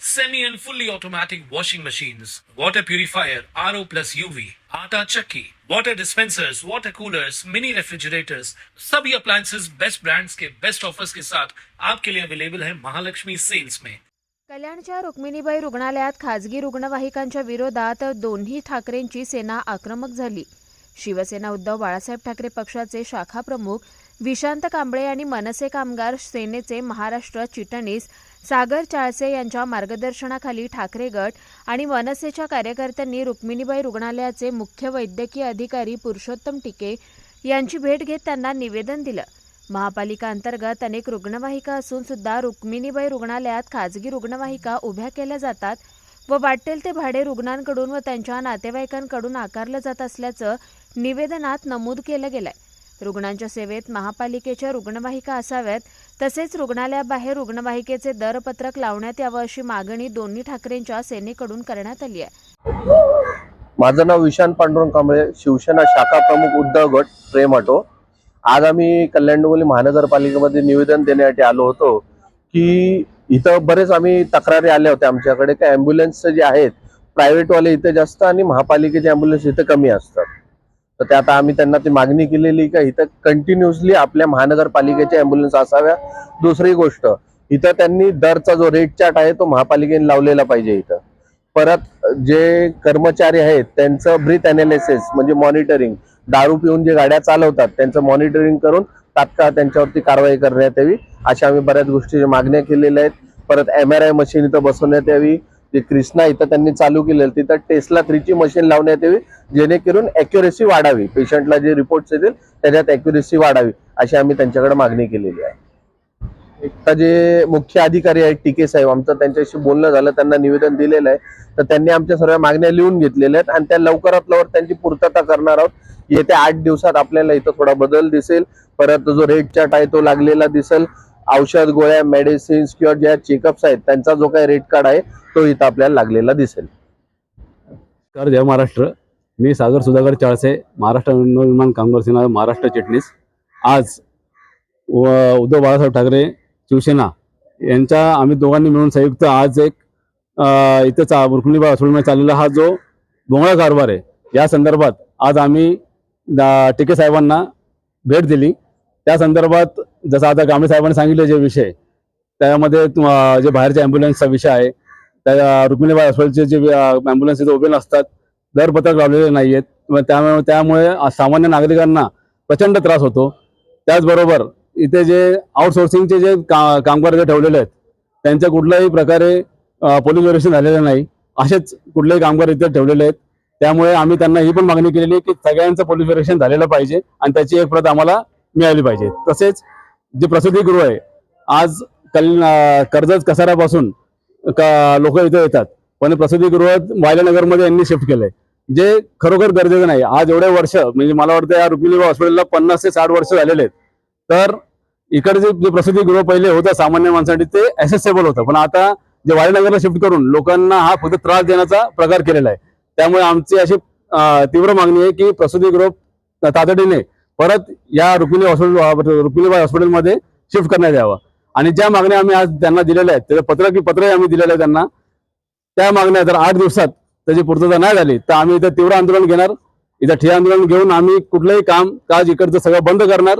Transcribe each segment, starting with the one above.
semi and fully automatic washing machines, water purifier, RO plus UV, आटा चक्की, water dispensers, water coolers, mini refrigerators, सभी appliances best brands के best offers के साथ आपके लिए अवेलेबल है महालक्ष्मी सेल्स में कल्याणच्या रुक्मिणीबाई रुग्णालयात खासगी रुग्णवाहिकांच्या विरोधात दोन्ही ठाकरेंची सेना आक्रमक झाली. शिवसेना उद्धव बाळासाहेब ठाकरे पक्षाचे शाखा प्रमुख विशांत कांबळे आणि मनसे कामगार सेनेचे महाराष्ट्र चिटणीस सागर चाळसे यांच्या मार्गदर्शनाखाली ठाकरे गट आणि मनसेच्या कार्यकर्त्यांनी रुक्मिणीबाई रुग्णालयाचे मुख्य वैद्यकीय अधिकारी पुरुषोत्तम टिके यांची भेट घेत त्यांना निवेदन दिलं. महापालिका अंतर्गत अनेक रुग्णवाहिका असून सुद्धा रुक्मिणीबाई रुग्णालयात खाजगी रुग्णवाहिका उभ्या केल्या जातात व वाटेल ते भाडे रुग्णांकडून व त्यांच्या नातेवाईकांकडून आकारलं जात असल्याचं निवेदनात नमूद केलं गेलंय. रुग्णांच्या सेवेत महापालिकेच्या रुग्णवाहिका असाव्यात तसेच रुग्णालयाबाहेर रुग्णवाहिकेचे दरपत्रक लावण्यात यावं अशी मागणी दोन्ही ठाकरेंच्या सेनेकडून करण्यात आली आहे. माझं नाव विशांत पांडुरंग कांबळे शिवसेना शाखा प्रमुख उद्धव गट प्रेम ऑटो. आज आम्ही कल्याण डोंबिवली महानगरपालिकेमध्ये निवेदन देण्यासाठी आलो होतो की इथं बरेच आम्ही तक्रारी आल्या होत्या आमच्याकडे. काय ॲम्ब्युलन्स जे आहेत प्रायव्हेटवाले इथे जास्त आणि महापालिकेचे ॲम्ब्युलन्स इथं कमी असतात. तर ते आता आम्ही त्यांना ती मागणी केलेली का इथं कंटिन्युअसली आपल्या महानगरपालिकेच्या ॲम्ब्युलन्स असाव्या. दुसरी गोष्ट इथं त्यांनी दरचा जो रेट चार्ट आहे तो महापालिकेने लावलेला पाहिजे इथं. परत जे कर्मचारी आहेत त्यांचं ब्रीथ अनालिसिस म्हणजे मॉनिटरिंग दारू पिऊन जे गाड्या चालवतात त्यांचं मॉनिटरिंग करून तात्काळ त्यांच्यावरती कारवाई करण्यात यावी अशा आम्ही बऱ्याच गोष्टी मागण्या केलेल्या आहेत. परत एम आर आय मशीन इथं बसवण्यात यावी. जे कृष्णा इथं त्यांनी चालू केलेलं तिथं टेस्ला थ्रीची मशीन लावण्यात यावी जेणेकरून अॅक्युरेसी वाढावी. पेशंटला जे रिपोर्ट्स येतील त्याच्यात अॅक्युरेसी वाढावी अशी आम्ही त्यांच्याकडे मागणी केलेली आहे. आता जे मुख्य अधिकारी आहेत टीके साहेब आमचं त्यांच्याशी बोलणं झालं त्यांना निवेदन दिलेलं आहे. तर त्यांनी आमच्या सर्व मागण्या लिहून घेतलेल्या आहेत आणि त्या लवकरात लवकर त्यांची पूर्तता करणार आहोत. येत्या आठ दिवसात आपल्याला इथं थोडा बदल दिसेल. परत जो रेड चार्ट आहे तो लागलेला दिसेल. औषध गोळ्या मेडिसिन्स किंवा ज्या चेकअप्स आहेत त्यांचा जो काही रेट कार्ड आहे तो इथं आपल्याला लागलेला दिसेल. नमस्कार जय महाराष्ट्र. मी सागर सुधाकर चाळसे महाराष्ट्र नवनिर्माण कामगार सेना महाराष्ट्र चिटणीस. आज व उद्धव बाळासाहेब ठाकरे शिवसेना यांच्या आम्ही दोघांनी मिळून संयुक्त आज एक इथं चा रुक्मिणीबाई हॉस्पिटलमध्ये चाललेला हा जो बोंगळा कारभार आहे या संदर्भात आज आम्ही दा- टिके साहेबांना भेट दिली. त्या संदर्भात जसं आता कांबळे साहेबांनी सांगितले जे विषय त्यामध्ये जे बाहेरच्या ॲम्ब्युलन्सचा विषय आहे त्या रुक्मिणीबाई हॉस्पिटलचे जे ॲम्ब्युलन्स इथे उभे नसतात दरपत्रक लावलेले नाही आहेत त्यामुळे त्यामुळे सामान्य नागरिकांना प्रचंड त्रास होतो. त्याचबरोबर इथे जे आउटसोर्सिंगचे जे का कामगार जे ठेवलेले आहेत त्यांच्या कुठल्याही प्रकारे पोलीस व्हेरिफिकेशन झालेलं नाही असेच कुठलेही कामगार इथे ठेवलेले आहेत. त्यामुळे आम्ही त्यांना ही पण मागणी केलेली आहे की सगळ्यांचं पोलीस व्हेरिफिकेशन झालेलं पाहिजे आणि त्याची एक प्रत आम्हाला मिळाली पाहिजे. तसेच जे प्रसूतीगृह आहे आज कल कर्जत कसाऱ्यापासून का लोक इथे येतात. पण प्रसूतीगृह वायलानगरमध्ये यांनी शिफ्ट केलंय. जे खरोखर गरजेचं नाही. आज एवढे वर्ष म्हणजे मला वाटतं या रुक्मिणीबाई हॉस्पिटलला पन्नास ते साठ वर्ष झालेले आहेत. तर इकडे जे प्रसिद्धीगृह प्रसूतीगृह पहिले होतं सामान्य माणसासाठी ते ऍसेसेबल होतं. पण आता जे वायनगरला शिफ्ट करून लोकांना हा फक्त त्रास देण्याचा प्रकार केलेला आहे. त्यामुळे आमची अशी तीव्र मागणी आहे की प्रसूतीगृह तातडीने परत या रुक्मिणी हॉस्पिटल रुक्मिणीबाई हॉस्पिटलमध्ये शिफ्ट करण्यात यावं. आणि ज्या मागण्या आम्ही आज त्यांना दिलेल्या आहेत त्याचं पत्र की पत्रही आम्ही दिलेलं आहे त्यांना त्या मागण्या जर आठ दिवसात त्याची पूर्तता नाही झाली तर आम्ही इथं तीव्र आंदोलन घेणार. इथं ठिय्या आंदोलन घेऊन आम्ही कुठलंही काम काज इकडचं सगळं बंद करणार.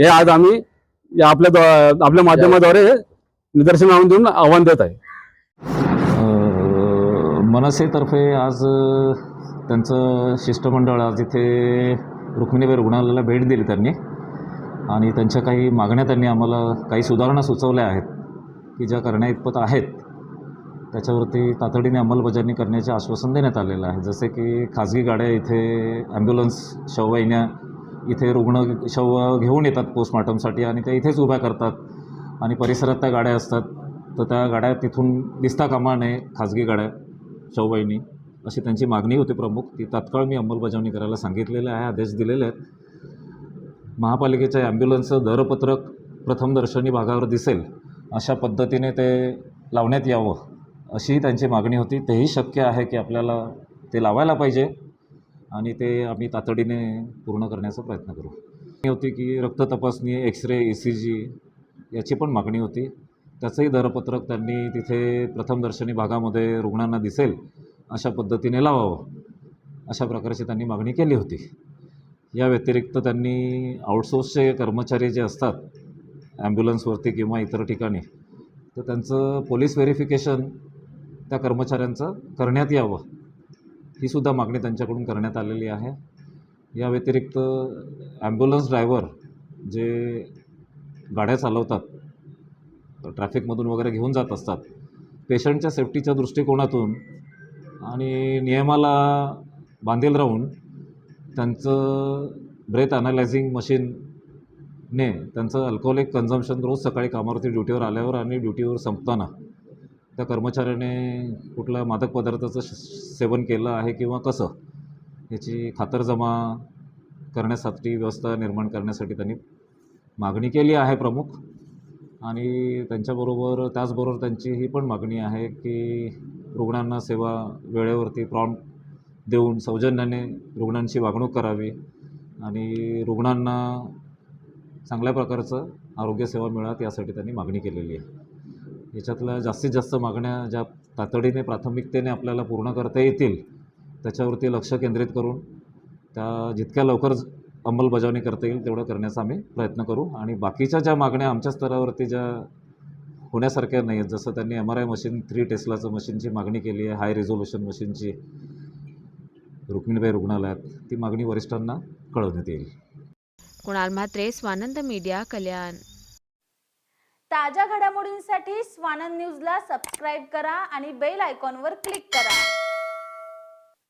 हे आज आम्ही आपल्या आपल्या माध्यमाद्वारे निदर्शन आणून देऊन आव्हान देत आहे. मनसेतर्फे आज त्यांचं शिष्टमंडळ आज इथे रुक्मिणीबाई रुग्णालयाला भेट दिली त्यांनी. आणि त्यांच्या काही मागण्या त्यांनी आम्हाला काही सुधारणा सुचवल्या आहेत की ज्या करण्याइतपत आहेत त्याच्यावरती तातडीने अंमलबजावणी करण्याचे आश्वासन देण्यात आलेलं आहे. जसे की खाजगी गाड्या इथे ॲम्ब्युलन्स शववाहिन्या इथे रुग्ण शव घेऊन येतात पोस्टमॉर्टमसाठी आणि त्या इथेच उभ्या करतात. आणि परिसरात त्या गाड्या असतात. तर त्या गाड्या तिथून दिसता कामा नये खाजगी गाड्या शववाहिनी. अशी त्यांची मागणी होती प्रमुख. ती तात्काळ मी अंमलबजावणी करायला सांगितलेलं आहे आदेश दिलेले आहेत. महापालिकेच्या ॲम्ब्युलन्सचं दरपत्रक प्रथमदर्शनी भागावर दिसेल अशा पद्धतीने ते लावण्यात यावं अशी त्यांची मागणी होती. तेही शक्य आहे की आपल्याला ते लावायला पाहिजे आणि ते आम्ही तातडीने पूर्ण करण्याचा प्रयत्न करू. होती की रक्त तपासणी X ray E C G याची पण मागणी होती. त्याचंही दरपत्रक त्यांनी तिथे प्रथमदर्शनी भागामध्ये रुग्णांना दिसेल अशा पद्धतीने लावावं. अशा प्रकारची त्यांनी मागणी केली होती. या व्यतिरिक्त त्यांनी आउटसोर्सचे कर्मचारी जे असतात ॲम्ब्युलन्सवरती किंवा इतर ठिकाणी तर त्यांचं पोलीस व्हेरिफिकेशन त्या कर्मचाऱ्यांचं करण्यात यावं. ही सुद्धा मागणी त्यांच्याकडून करण्यात आलेली आहे. या व्यतिरिक्त ॲम्ब्युलन्स ड्रायव्हर जे गाड्या चालवतात ट्रॅफिकमधून वगैरे घेऊन जात असतात पेशंटच्या सेफ्टीच्या दृष्टिकोनातून आणि नियमाला बांधील राहून त्यांचं ब्रेथ ॲनालायझिंग मशीनने त्यांचं अल्कोहोलिक कन्झम्शन रोज सकाळी कामावरती ड्युटीवर आल्यावर आणि ड्युटीवर संपताना त्या कर्मचाऱ्याने कुठल्या मादक पदार्थाचं सेवन केलं आहे किंवा कसं याची खातरजमा करण्यासाठी व्यवस्था निर्माण करण्यासाठी त्यांनी मागणी केली आहे प्रमुख. आणि त्यांच्याबरोबर त्याचबरोबर त्यांची ही पण मागणी आहे की रुग्णांना सेवा वेळेवरती प्रॉम्प्ट देऊन सौजन्याने रुग्णांची वागणूक करावी आणि रुग्णांना चांगल्या प्रकारचं आरोग्यसेवा मिळात यासाठी त्यांनी मागणी केलेली आहे. याच्यातल्या जास्तीत जास्त मागण्या ज्या तातडीने प्राथमिकतेने आपल्याला पूर्ण करता येतील त्याच्यावरती लक्ष केंद्रित करून त्या जितक्या लवकर अंमलबजावणी करता येईल तेवढं करण्याचा आम्ही प्रयत्न करू. आणि बाकीच्या ज्या मागण्या आमच्या स्तरावरती ज्या होण्यासारख्या नाही आहेत जसं त्यांनी M R I machine three टेस्लाचं मशीनची मागणी केली आहे हाय रिझोल्युशन मशीनची रुक्मिणीबाई रुग्णालयात. ती मागणी वरिष्ठांना कळवण्यात येईल. कुणाल म्हात्रे स्वानंद मीडिया कल्याण. ताज्या घडामोडींसाठी स्वानंद न्यूजला सबस्क्राईब करा आणि बेल आयकॉनवर क्लिक करा.